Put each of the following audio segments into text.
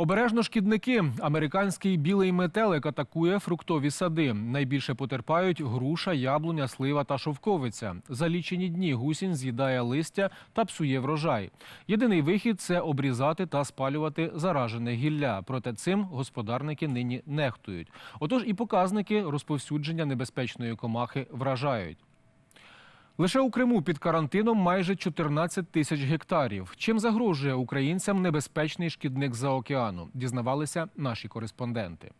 Обережно шкідники. Американський білий метелик атакує фруктові сади. Найбільше потерпають груша, яблуня, слива та шовковиця. За лічені дні гусінь з'їдає листя та псує врожай. Єдиний вихід це обрізати та спалювати заражене гілля. Проте цим господарники нині нехтують. Отож і показники розповсюдження небезпечної комахи вражають. Лише у Криму під карантином майже 14 тисяч гектарів. Чим загрожує українцям небезпечний шкідник за океану? Дізнавалися наші кореспонденти.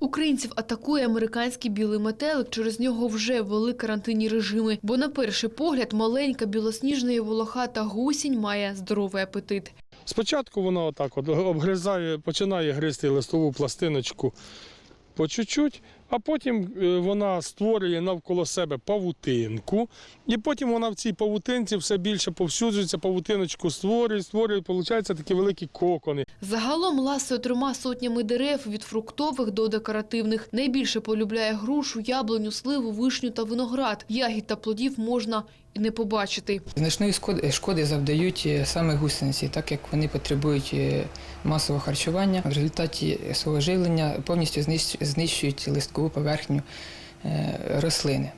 Українців атакує американський білий метелик. Через нього вже ввели карантинні режими. Бо на перший погляд маленька білосніжна і волохата гусінь має здоровий апетит. Спочатку вона отак от обгризає, починає гризти листову пластиночку по чуть-чуть, а потім е, вона створює навколо себе павутинку, і потім вона в цій павутинці все більше повсюджується, павутиночку створює, створює, виходить такі великі кокони. Загалом ласує трьома сотнями дерев від фруктових до декоративних. Найбільше полюбляє грушу, яблуню, сливу, вишню та виноград. Ягід та плодів можна і не побачити. Значної шкоди, шкоди завдають е, саме гусениці, так як вони потребують е, масового харчування. В результаті свого живлення повністю знищ- знищують поверхню е, рослини,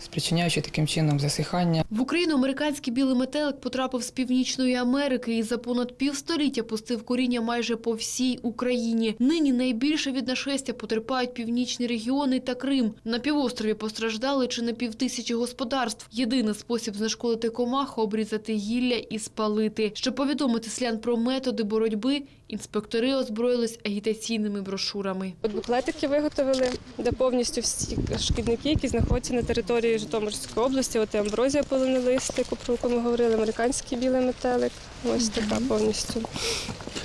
спричиняючи таким чином засихання. В Україну американський білий метелик потрапив з Північної Америки і за понад півстоліття пустив коріння майже по всій Україні. Нині найбільше від нашестя потерпають північні регіони та Крим. На півострові постраждали чи не півтисячі господарств. Єдиний спосіб знешкодити комаху – обрізати гілля і спалити. Щоб повідомити селян про методи боротьби, інспектори озброїлись агітаційними брошурами. От буклетики виготовили, де повністю всі шкідники, які знаходяться на території Житомирської області. От і амброзія полонилистику, про яку ми говорили, американський білий метелик. Ось така повністю.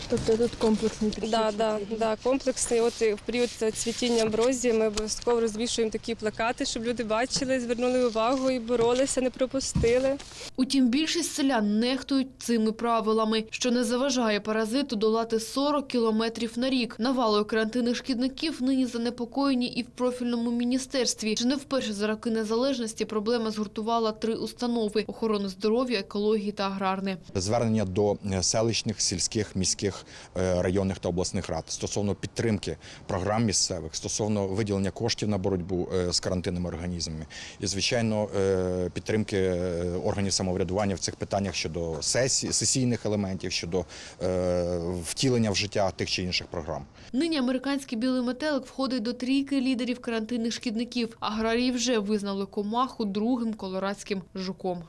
Тобто тут комплексний Да, да, да, комплексний. От в період цвітіння амброзії ми обов'язково розвішуємо такі плакати, щоб люди бачили, звернули увагу і боролися, не пропустили. Утім, більшість селян нехтують цими правилами, що не заважає паразиту долати 40 кілометрів на рік. Навалою карантинних шкідників нині занепокоєні і в профільному міністерстві. Чи не вперше за роки незалежності проблема згуртувала три установи – охорони здоров'я, екології та аграрне. звернення до е, селищних, сільських, міських, е, районних та обласних рад стосовно підтримки програм місцевих, стосовно виділення коштів на боротьбу е, з карантинними організмами, і звичайно е, підтримки органів самоврядування в цих питаннях щодо сесій, сесійних елементів, щодо втілення в життя тих чи інших програм. Нині американський білий метелик входить до трійки лідерів карантинних шкідників. Аграрії вже визнали комаху другим колорадським жуком.